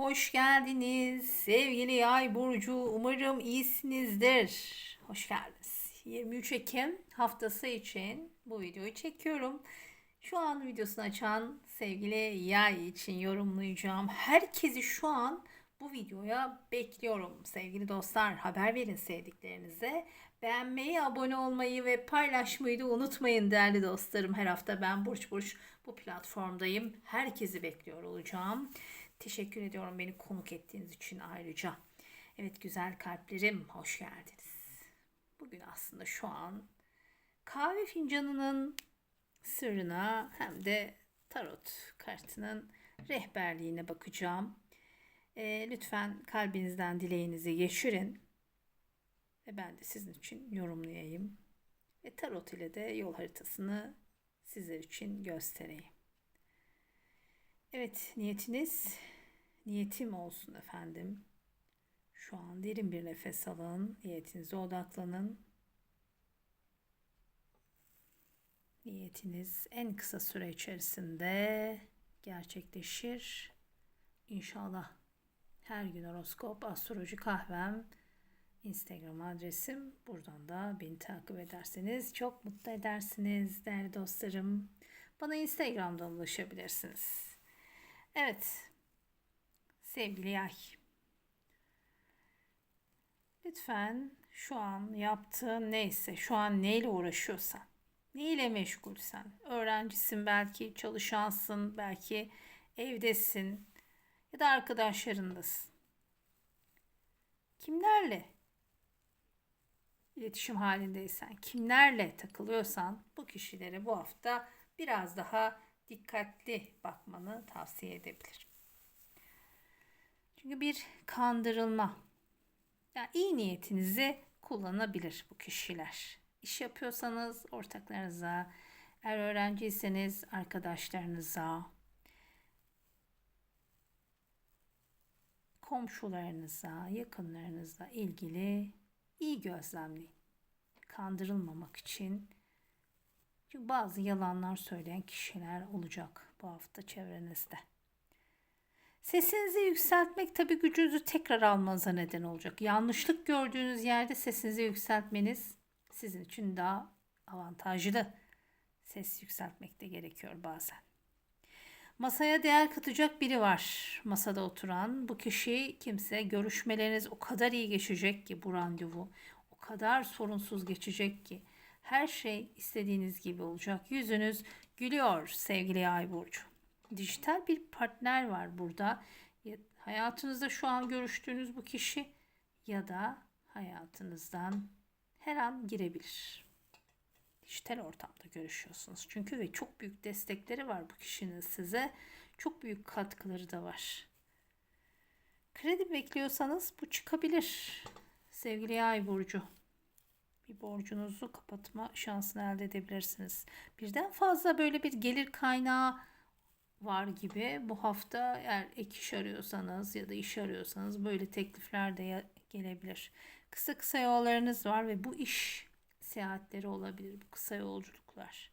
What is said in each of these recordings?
Hoş geldiniz sevgili yay burcu. Umarım iyisinizdir. Hoş geldiniz. 23 Ekim haftası için bu videoyu çekiyorum. Şu an videosunu açan sevgili yay için yorumlayacağım. Herkesi şu an bu videoya bekliyorum. Sevgili dostlar haber verin sevdiklerinize. Beğenmeyi, abone olmayı ve paylaşmayı da unutmayın değerli dostlarım. Her hafta ben Burç Burç bu platformdayım. Herkesi bekliyor olacağım. Teşekkür ediyorum beni konuk ettiğiniz için ayrıca. Evet güzel kalplerim hoş geldiniz. Bugün aslında şu an kahve fincanının sırrına hem de tarot kartının rehberliğine bakacağım. E, lütfen kalbinizden dileğinizi geçirin. Ve ben de sizin için yorumlayayım. Ve tarot ile de yol haritasını sizler için göstereyim. Evet niyetiniz niyetim olsun efendim. Şu an derin bir nefes alın. Niyetinize odaklanın. Niyetiniz en kısa süre içerisinde gerçekleşir. İnşallah. Her gün horoskop, astroloji kahvem, Instagram adresim. Buradan da beni takip ederseniz çok mutlu edersiniz değerli dostlarım. Bana Instagram'dan ulaşabilirsiniz. Evet. Sevgili yay. Lütfen şu an yaptığın neyse, şu an neyle uğraşıyorsan, neyle meşgulsen, öğrencisin belki, çalışansın, belki evdesin ya da arkadaşlarındasın. Kimlerle iletişim halindeysen, kimlerle takılıyorsan bu kişilere bu hafta biraz daha dikkatli bakmanı tavsiye edebilirim. Çünkü bir kandırılma, yani iyi niyetinizi kullanabilir bu kişiler. İş yapıyorsanız ortaklarınıza, eğer öğrenciyseniz arkadaşlarınıza, komşularınıza, yakınlarınızla ilgili iyi gözlemleyin. Kandırılmamak için çünkü bazı yalanlar söyleyen kişiler olacak bu hafta çevrenizde. Sesinizi yükseltmek tabii gücünüzü tekrar almanıza neden olacak. Yanlışlık gördüğünüz yerde sesinizi yükseltmeniz sizin için daha avantajlı. Ses yükseltmek de gerekiyor bazen. Masaya değer katacak biri var masada oturan. Bu kişi kimse görüşmeleriniz o kadar iyi geçecek ki bu randevu. O kadar sorunsuz geçecek ki her şey istediğiniz gibi olacak. Yüzünüz gülüyor sevgili Ay burcu. Dijital bir partner var burada. Hayatınızda şu an görüştüğünüz bu kişi ya da hayatınızdan her an girebilir. Dijital ortamda görüşüyorsunuz. Çünkü ve çok büyük destekleri var bu kişinin size. Çok büyük katkıları da var. Kredi bekliyorsanız bu çıkabilir. Sevgili Ay burcu bir borcunuzu kapatma şansını elde edebilirsiniz. Birden fazla böyle bir gelir kaynağı var gibi. Bu hafta eğer ek iş arıyorsanız ya da iş arıyorsanız böyle teklifler de gelebilir. Kısa kısa yollarınız var ve bu iş seyahatleri olabilir. Bu kısa yolculuklar.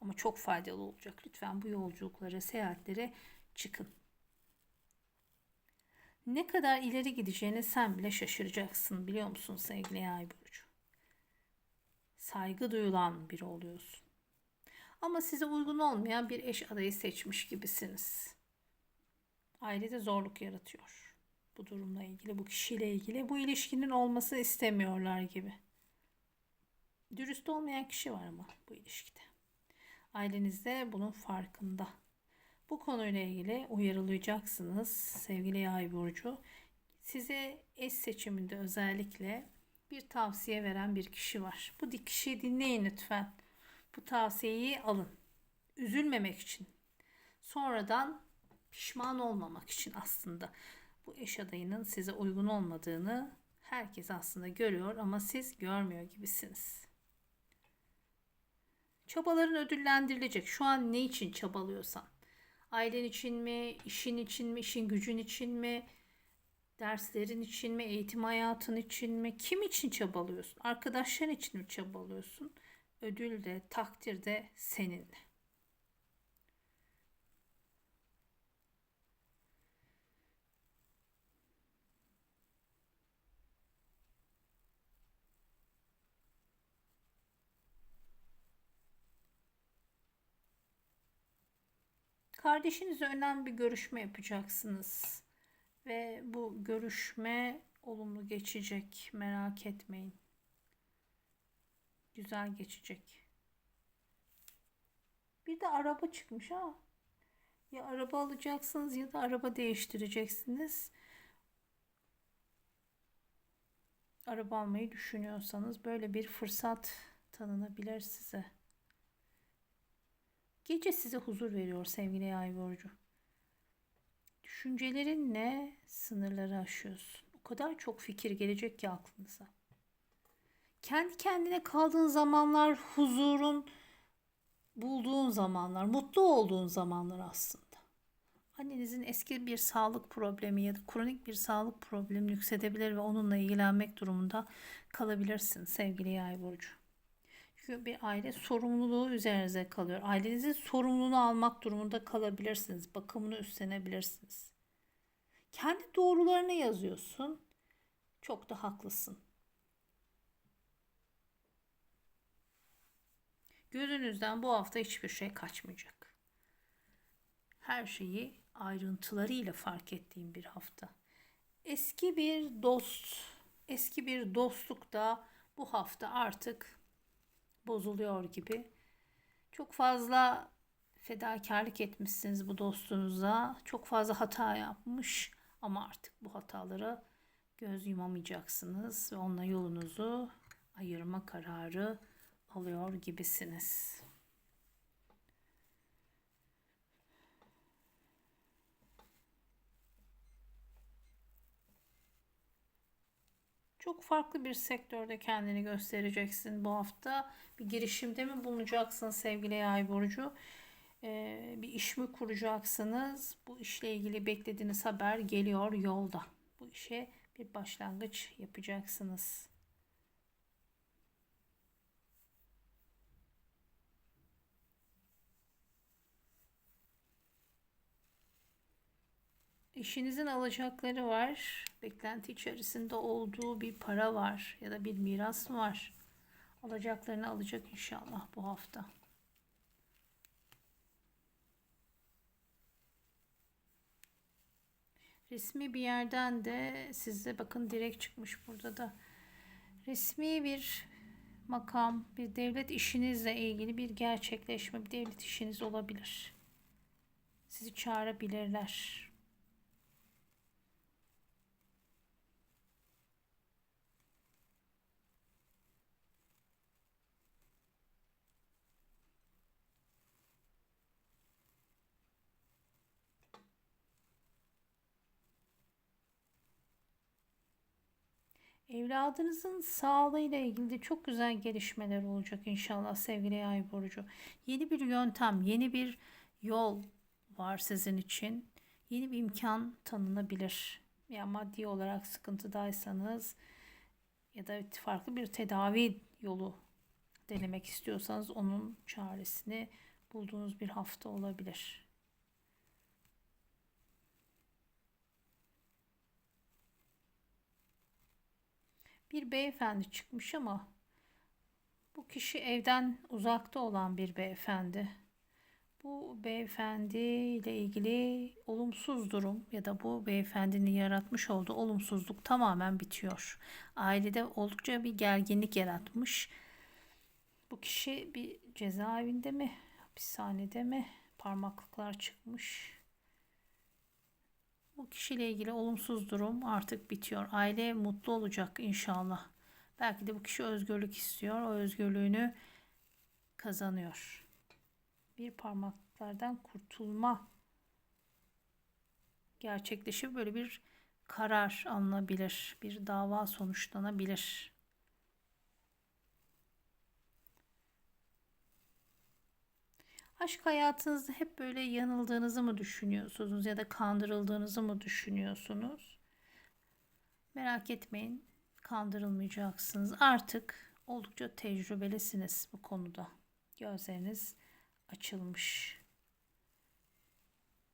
Ama çok faydalı olacak. Lütfen bu yolculuklara, seyahatlere çıkın. Ne kadar ileri gideceğini sen bile şaşıracaksın biliyor musun sevgili Yay burcu? saygı duyulan biri oluyorsun. Ama size uygun olmayan bir eş adayı seçmiş gibisiniz. Ailede zorluk yaratıyor. Bu durumla ilgili, bu kişiyle ilgili bu ilişkinin olması istemiyorlar gibi. Dürüst olmayan kişi var ama bu ilişkide. Ailenizde bunun farkında. Bu konuyla ilgili uyarılacaksınız sevgili yay burcu. Size eş seçiminde özellikle bir tavsiye veren bir kişi var. Bu kişiyi dinleyin lütfen. Bu tavsiyeyi alın. Üzülmemek için. Sonradan pişman olmamak için aslında. Bu eş adayının size uygun olmadığını herkes aslında görüyor ama siz görmüyor gibisiniz. Çabaların ödüllendirilecek. Şu an ne için çabalıyorsan. Ailen için mi, işin için mi, işin gücün için mi, Derslerin için mi, eğitim hayatın için mi, kim için çabalıyorsun? Arkadaşların için mi çabalıyorsun? ödül de takdir de senin. Kardeşinizle önemli bir görüşme yapacaksınız ve bu görüşme olumlu geçecek. Merak etmeyin. Güzel geçecek. Bir de araba çıkmış ha. Ya araba alacaksınız ya da araba değiştireceksiniz. Araba almayı düşünüyorsanız böyle bir fırsat tanınabilir size. Gece size huzur veriyor sevgili yay burcu. Düşüncelerin ne? Sınırları aşıyorsun. O kadar çok fikir gelecek ki aklınıza. Kendi kendine kaldığın zamanlar huzurun bulduğun zamanlar, mutlu olduğun zamanlar aslında. Annenizin eski bir sağlık problemi ya da kronik bir sağlık problemi yüksetebilir ve onunla ilgilenmek durumunda kalabilirsin sevgili yay burcu. Çünkü bir aile sorumluluğu üzerinize kalıyor. Ailenizin sorumluluğunu almak durumunda kalabilirsiniz. Bakımını üstlenebilirsiniz. Kendi doğrularını yazıyorsun. Çok da haklısın. Gözünüzden bu hafta hiçbir şey kaçmayacak. Her şeyi ayrıntılarıyla fark ettiğim bir hafta. Eski bir dost, eski bir dostluk da bu hafta artık bozuluyor gibi. Çok fazla fedakarlık etmişsiniz bu dostunuza. Çok fazla hata yapmış ama artık bu hatalara göz yumamayacaksınız ve onunla yolunuzu ayırma kararı alıyor gibisiniz. Çok farklı bir sektörde kendini göstereceksin bu hafta. Bir girişimde mi bulunacaksın sevgili yay burcu? Ee, bir iş mi kuracaksınız? Bu işle ilgili beklediğiniz haber geliyor yolda. Bu işe bir başlangıç yapacaksınız. İşinizin alacakları var. Beklenti içerisinde olduğu bir para var ya da bir miras var. Alacaklarını alacak inşallah bu hafta. Resmi bir yerden de size bakın direkt çıkmış burada da. Resmi bir makam, bir devlet işinizle ilgili bir gerçekleşme, bir devlet işiniz olabilir. Sizi çağırabilirler. Evladınızın sağlığıyla ilgili de çok güzel gelişmeler olacak inşallah sevgili yay burcu. Yeni bir yöntem, yeni bir yol var sizin için. Yeni bir imkan tanınabilir. Ya maddi olarak sıkıntıdaysanız ya da farklı bir tedavi yolu denemek istiyorsanız onun çaresini bulduğunuz bir hafta olabilir. Bir beyefendi çıkmış ama bu kişi evden uzakta olan bir beyefendi. Bu beyefendi ile ilgili olumsuz durum ya da bu beyefendinin yaratmış olduğu olumsuzluk tamamen bitiyor. Ailede oldukça bir gerginlik yaratmış. Bu kişi bir cezaevinde mi, hapishanede mi parmaklıklar çıkmış. Bu kişiyle ilgili olumsuz durum artık bitiyor. Aile mutlu olacak inşallah. Belki de bu kişi özgürlük istiyor. O özgürlüğünü kazanıyor. Bir parmaklardan kurtulma gerçekleşip böyle bir karar alınabilir. Bir dava sonuçlanabilir. Aşk hayatınızda hep böyle yanıldığınızı mı düşünüyorsunuz ya da kandırıldığınızı mı düşünüyorsunuz? Merak etmeyin, kandırılmayacaksınız. Artık oldukça tecrübelisiniz bu konuda. Gözleriniz açılmış.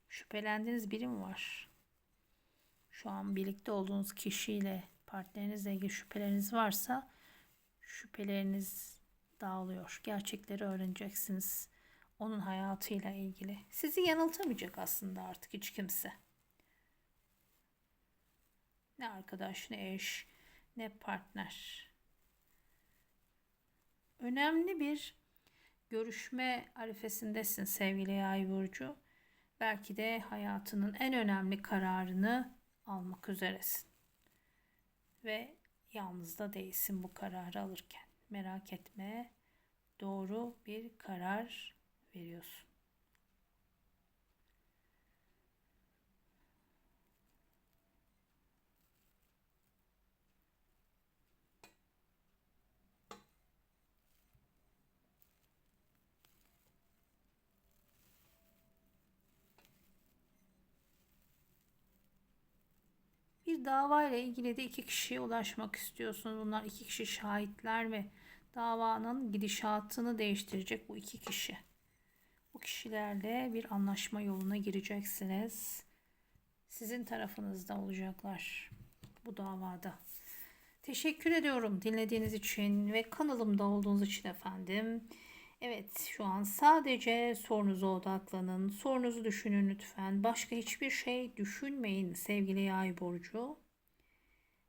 Şüphelendiğiniz biri mi var? Şu an birlikte olduğunuz kişiyle, partnerinizle ilgili şüpheleriniz varsa şüpheleriniz dağılıyor. Gerçekleri öğreneceksiniz Onun hayatıyla ilgili. Sizi yanıltamayacak aslında artık hiç kimse. Ne arkadaş, ne eş, ne partner. Önemli bir görüşme arifesindesin sevgili Yay burcu. Belki de hayatının en önemli kararını almak üzeresin. Ve yalnız da değilsin bu kararı alırken. Merak etme. Doğru bir karar veriyorsun. Bir dava ile ilgili de iki kişiye ulaşmak istiyorsunuz. Bunlar iki kişi şahitler ve davanın gidişatını değiştirecek bu iki kişi. Kişilerle bir anlaşma yoluna gireceksiniz. Sizin tarafınızda olacaklar bu davada. Teşekkür ediyorum dinlediğiniz için ve kanalımda olduğunuz için efendim. Evet şu an sadece sorunuza odaklanın. Sorunuzu düşünün lütfen. Başka hiçbir şey düşünmeyin sevgili yay burcu.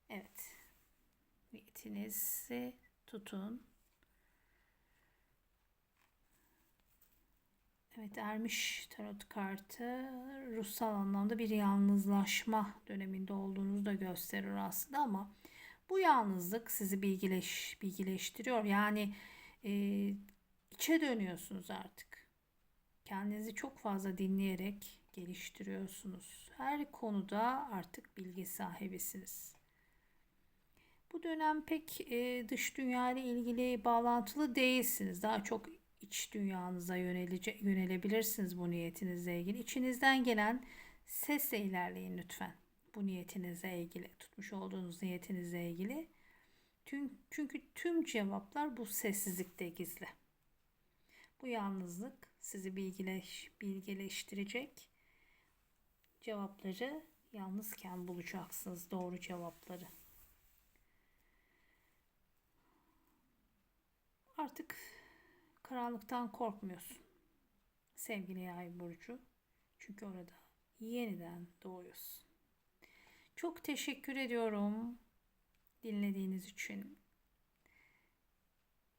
Evet. Niyetinizi tutun. Evet ermiş tarot kartı ruhsal anlamda bir yalnızlaşma döneminde olduğunuzu da gösterir aslında ama bu yalnızlık sizi bilgileş, bilgileştiriyor. Yani e, içe dönüyorsunuz artık. Kendinizi çok fazla dinleyerek geliştiriyorsunuz. Her konuda artık bilgi sahibisiniz. Bu dönem pek e, dış dünya ile ilgili bağlantılı değilsiniz. Daha çok iç dünyanıza yönelece, yönelebilirsiniz bu niyetinizle ilgili. İçinizden gelen sesle ilerleyin lütfen. Bu niyetinizle ilgili, tutmuş olduğunuz niyetinizle ilgili. Çünkü tüm cevaplar bu sessizlikte gizli. Bu yalnızlık sizi bilgileş, bilgileştirecek. Cevapları yalnızken bulacaksınız doğru cevapları. Artık karanlıktan korkmuyorsun. Sevgili Yay burcu. Çünkü orada yeniden doğuyorsun. Çok teşekkür ediyorum dinlediğiniz için.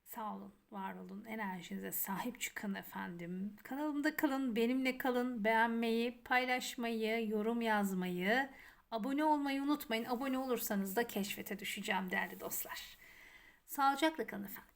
Sağ olun, var olun, enerjinize sahip çıkın efendim. Kanalımda kalın, benimle kalın. Beğenmeyi, paylaşmayı, yorum yazmayı, abone olmayı unutmayın. Abone olursanız da keşfete düşeceğim değerli dostlar. Sağlıcakla kalın efendim.